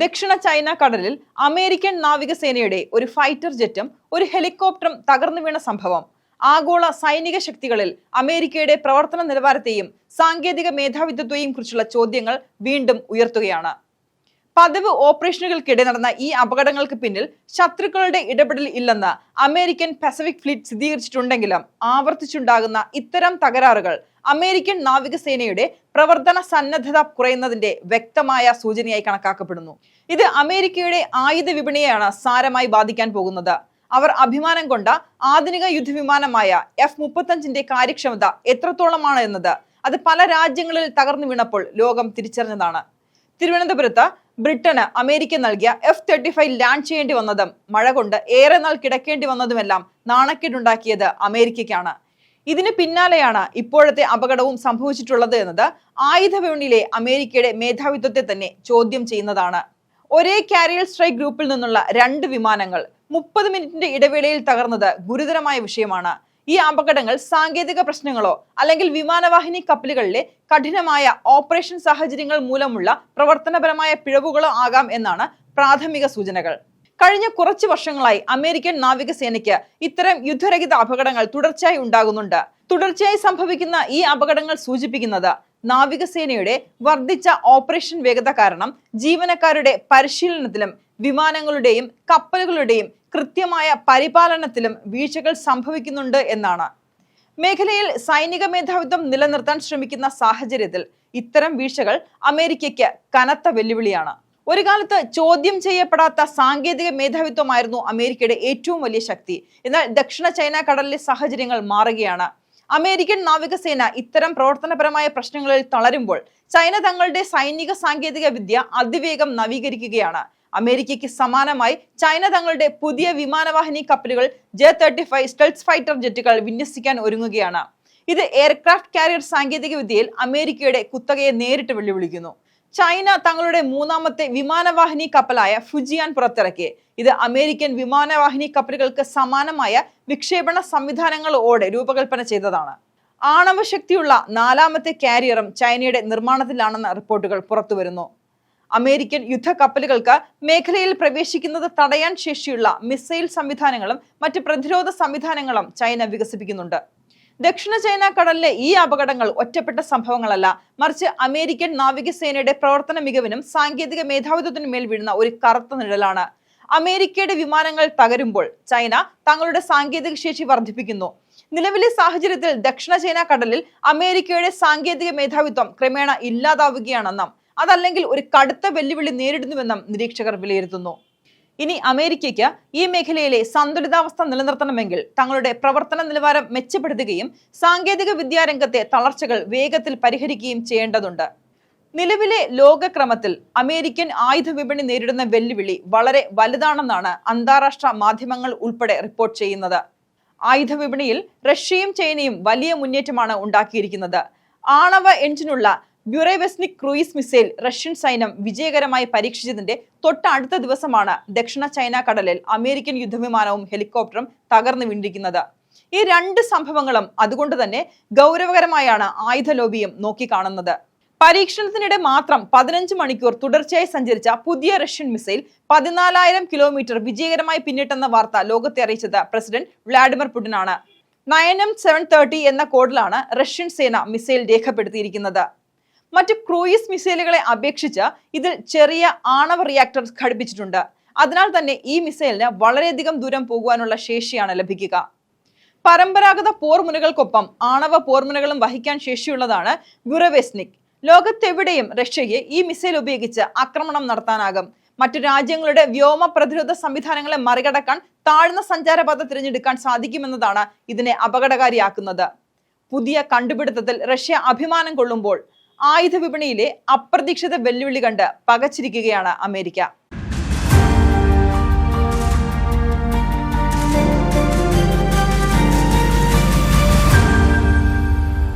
ദക്ഷിണ ചൈന കടലിൽ അമേരിക്കൻ നാവികസേനയുടെ ഒരു ഫൈറ്റർ ജെറ്റും ഒരു ഹെലികോപ്റ്ററും തകർന്നു വീണ സംഭവം. ആഗോള സൈനിക ശക്തികളിൽ അമേരിക്കയുടെ പ്രവർത്തന നിലവാരത്തെയും സാങ്കേതിക മേധാവിത്വത്തെയും കുറിച്ചുള്ള ചോദ്യങ്ങൾ വീണ്ടും ഉയർത്തുകയാണ്. പതിവ് ഓപ്പറേഷനുകൾക്കിടെ നടന്ന ഈ അപകടങ്ങൾക്ക് പിന്നിൽ ശത്രുക്കളുടെ ഇടപെടൽ ഇല്ലെന്ന് അമേരിക്കൻ പസഫിക് ഫ്ലീറ്റ് സ്ഥിരീകരിച്ചിട്ടുണ്ടെങ്കിലും ആവർത്തിച്ചുണ്ടാകുന്ന ഇത്തരം തകരാറുകൾ അമേരിക്കൻ നാവികസേനയുടെ പ്രവർത്തന സന്നദ്ധത കുറയുന്നതിന്റെ വ്യക്തമായ സൂചനയായി കണക്കാക്കപ്പെടുന്നു. ഇത് അമേരിക്കയുടെ ആയുധ വിപണിയെയാണ് സാരമായി ബാധിക്കാൻ പോകുന്നത്. അവർ അഭിമാനം കൊണ്ട ആധുനിക യുദ്ധവിമാനമായ എഫ് മുപ്പത്തഞ്ചിന്റെ കാര്യക്ഷമത എത്രത്തോളമാണ് എന്നത് അത് പല രാജ്യങ്ങളിൽ തകർന്നു വീണപ്പോൾ ലോകം തിരിച്ചറിഞ്ഞതാണ്. തിരുവനന്തപുരത്ത് ബ്രിട്ടന് അമേരിക്ക നൽകിയ എഫ് തേർട്ടി ഫൈവ് ലാൻഡ് ചെയ്യേണ്ടി വന്നതും മഴ കൊണ്ട് ഏറെ നാൾ കിടക്കേണ്ടി വന്നതുമെല്ലാം നാണക്കേടുണ്ടാക്കിയത് അമേരിക്കയ്ക്കാണ്. ഇതിന് പിന്നാലെയാണ് ഇപ്പോഴത്തെ അപകടവും സംഭവിച്ചിട്ടുള്ളത് എന്നത് ആയുധ വിപണിയിലെ അമേരിക്കയുടെ മേധാവിത്വത്തെ തന്നെ ചോദ്യം ചെയ്യുന്നതാണ്. ഒരേ കാരിയർ സ്ട്രൈക്ക് ഗ്രൂപ്പിൽ നിന്നുള്ള രണ്ട് വിമാനങ്ങൾ മുപ്പത് മിനിറ്റിന്റെ ഇടവേളയിൽ തകർന്നത് ഗുരുതരമായ വിഷയമാണ്. ഈ അപകടങ്ങൾ സാങ്കേതിക പ്രശ്നങ്ങളോ അല്ലെങ്കിൽ വിമാനവാഹിനി കപ്പലുകളിലെ കഠിനമായ ഓപ്പറേഷൻ സാഹചര്യങ്ങൾ മൂലമുള്ള പ്രവർത്തനപരമായ പിഴവുകളോ ആകാം എന്നാണ് പ്രാഥമിക സൂചനകൾ. കഴിഞ്ഞ കുറച്ച് വർഷങ്ങളായി അമേരിക്കൻ നാവികസേനയ്ക്ക് ഇത്തരം യുദ്ധരഹിത അപകടങ്ങൾ തുടർച്ചയായി ഉണ്ടാകുന്നുണ്ട്. തുടർച്ചയായി സംഭവിക്കുന്ന ഈ അപകടങ്ങൾ സൂചിപ്പിക്കുന്നത് നാവികസേനയുടെ വർദ്ധിച്ച ഓപ്പറേഷൻ വേഗത കാരണം ജീവനക്കാരുടെ പരിശീലനത്തിലും വിമാനങ്ങളുടെയും കപ്പലുകളുടെയും കൃത്യമായ പരിപാലനത്തിലും വീഴ്ചകൾ സംഭവിക്കുന്നുണ്ട് എന്നാണ്. മേഖലയിൽ സൈനിക മേധാവിത്വം നിലനിർത്താൻ ശ്രമിക്കുന്ന സാഹചര്യത്തിൽ ഇത്തരം വീഴ്ചകൾ അമേരിക്കയ്ക്ക് കനത്ത വെല്ലുവിളിയാണ്. ഒരു കാലത്ത് ചോദ്യം ചെയ്യപ്പെടാത്ത സാങ്കേതിക മേധാവിത്വമായിരുന്നു അമേരിക്കയുടെ ഏറ്റവും വലിയ ശക്തി. എന്നാൽ ദക്ഷിണ ചൈന കടലിലെ സാഹചര്യങ്ങൾ മാറുകയാണ്. അമേരിക്കൻ നാവികസേന ഇത്തരം പ്രവർത്തനപരമായ പ്രശ്നങ്ങളിൽ തളരുമ്പോൾ ചൈന തങ്ങളുടെ സൈനിക സാങ്കേതിക വിദ്യ അതിവേഗം നവീകരിക്കുകയാണ്. അമേരിക്കയ്ക്ക് സമാനമായി ചൈന തങ്ങളുടെ പുതിയ വിമാനവാഹിനി കപ്പലുകൾ J thirty five stealth fighter ജെറ്റുകൾ വിന്യസിക്കാൻ ഒരുങ്ങുകയാണ്. ഇത് എയർക്രാഫ്റ്റ് കാരിയർ സാങ്കേതിക വിദ്യയിൽ അമേരിക്കയുടെ കുത്തകയെ നേരിട്ട് വെല്ലുവിളിക്കുന്നു. ചൈന തങ്ങളുടെ മൂന്നാമത്തെ വിമാനവാഹിനി കപ്പലായ ഫുജിയാൻ പുറത്തിറക്കി. ഇത് അമേരിക്കൻ വിമാനവാഹിനി കപ്പലുകൾക്ക് സമാനമായ വിക്ഷേപണ സംവിധാനങ്ങളോടെ രൂപകൽപ്പന ചെയ്തതാണ്. ആണവ ശക്തിയുള്ള നാലാമത്തെ കാരിയറും ചൈനയുടെ നിർമ്മാണത്തിലാണെന്ന റിപ്പോർട്ടുകൾ പുറത്തുവരുന്നു. അമേരിക്കൻ യുദ്ധ കപ്പലുകൾക്ക് മേഖലയിൽ പ്രവേശിക്കുന്നത് തടയാൻ ശേഷിയുള്ള മിസൈൽ സംവിധാനങ്ങളും മറ്റ് പ്രതിരോധ സംവിധാനങ്ങളും ചൈന വികസിപ്പിക്കുന്നുണ്ട്. ദക്ഷിണ ചൈന കടലിലെ ഈ അപകടങ്ങൾ ഒറ്റപ്പെട്ട സംഭവങ്ങളല്ല. മറിച്ച് അമേരിക്കൻ നാവികസേനയുടെ പ്രവർത്തന മികവിനും സാങ്കേതിക മേധാവിത്വത്തിനും മേൽ വീഴുന്ന ഒരു കറുത്ത നിഴലാണ്. അമേരിക്കയുടെ വിമാനങ്ങൾ തകരുമ്പോൾ ചൈന തങ്ങളുടെ സാങ്കേതിക ശേഷി വർദ്ധിപ്പിക്കുന്നു. നിലവിലെ സാഹചര്യത്തിൽ ദക്ഷിണ ചൈന കടലിൽ അമേരിക്കയുടെ സാങ്കേതിക മേധാവിത്വം ക്രമേണ ഇല്ലാതാവുകയാണെന്നും അതല്ലെങ്കിൽ ഒരു കടുത്ത വെല്ലുവിളി നേരിടുന്നുവെന്നും നിരീക്ഷകർ വിലയിരുത്തുന്നു. ഇനി അമേരിക്കയ്ക്ക് ഈ മേഖലയിലെ സന്തുലിതാവസ്ഥ നിലനിർത്തണമെങ്കിൽ തങ്ങളുടെ പ്രവർത്തന നിലവാരം മെച്ചപ്പെടുത്തുകയും സാങ്കേതിക വിദ്യാരംഗത്തെ തളർച്ചകൾ വേഗത്തിൽ പരിഹരിക്കുകയും ചെയ്യേണ്ടതുണ്ട്. നിലവിലെ ലോകക്രമത്തിൽ അമേരിക്കൻ ആയുധ വിപണി നേരിടുന്ന വെല്ലുവിളി വളരെ വലുതാണെന്നാണ് അന്താരാഷ്ട്ര മാധ്യമങ്ങൾ ഉൾപ്പെടെ റിപ്പോർട്ട് ചെയ്യുന്നത്. ആയുധ വിപണിയിൽ റഷ്യയും ചൈനയും വലിയ മുന്നേറ്റമാണ് ഉണ്ടാക്കിയിരിക്കുന്നത്. ആണവ എഞ്ചിനുള്ള ബ്യൂറേവെസ്നിക് ക്രൂയിസ് മിസൈൽ റഷ്യൻ സൈന്യം വിജയകരമായി പരീക്ഷിച്ചതിന്റെ തൊട്ടടുത്ത ദിവസമാണ് ദക്ഷിണ ചൈന കടലിൽ അമേരിക്കൻ യുദ്ധവിമാനവും ഹെലികോപ്റ്ററും തകർന്നു വീണ്ടിരിക്കുന്നത് ഈ രണ്ട് സംഭവങ്ങളും അതുകൊണ്ട് തന്നെ ഗൗരവകരമായാണ് ആയുധ ലോബിയും നോക്കിക്കാണുന്നത്. പരീക്ഷണത്തിനിടെ മാത്രം പതിനഞ്ച് മണിക്കൂർ തുടർച്ചയായി സഞ്ചരിച്ച പുതിയ റഷ്യൻ മിസൈൽ പതിനാലായിരം കിലോമീറ്റർ വിജയകരമായി പിന്നിട്ടെന്ന വാർത്ത ലോകത്തെ അറിയിച്ചത് പ്രസിഡന്റ് വ്ളാഡിമിർ പുടിനാണ്. നയൻ എം സെവൻ തേർട്ടി എന്ന കോഡിലാണ് റഷ്യൻ സേന മിസൈൽ രേഖപ്പെടുത്തിയിരിക്കുന്നത്. മറ്റ് ക്രൂയിസ് മിസൈലുകളെ അപേക്ഷിച്ച് ഇതിൽ ചെറിയ ആണവ റിയാക്ടർ ഘടിപ്പിച്ചിട്ടുണ്ട്. അതിനാൽ തന്നെ ഈ മിസൈലിന് വളരെയധികം ദൂരം പോകുവാനുള്ള ശേഷിയാണ് ലഭിക്കുക. പരമ്പരാഗത പോർമുനകൾക്കൊപ്പം ആണവ പോർമുനകളും വഹിക്കാൻ ശേഷിയുള്ളതാണ് ബുറവെസ്നിക് ലോകത്തെവിടെയും റഷ്യയെ ഈ മിസൈൽ ഉപയോഗിച്ച് ആക്രമണം നടത്താനാകും. മറ്റു രാജ്യങ്ങളുടെ വ്യോമ പ്രതിരോധ സംവിധാനങ്ങളെ മറികടക്കാൻ താഴ്ന്ന സഞ്ചാരപാത തിരഞ്ഞെടുക്കാൻ സാധിക്കുമെന്നതാണ് ഇതിനെ അപകടകാരിയാക്കുന്നത്. പുതിയ കണ്ടുപിടുത്തത്തിൽ റഷ്യ അഭിമാനം കൊള്ളുമ്പോൾ ആയുധ വിപണിയിലെ അപ്രതീക്ഷിത വെല്ലുവിളി കണ്ട് പകച്ചിരിക്കുകയാണ് അമേരിക്ക.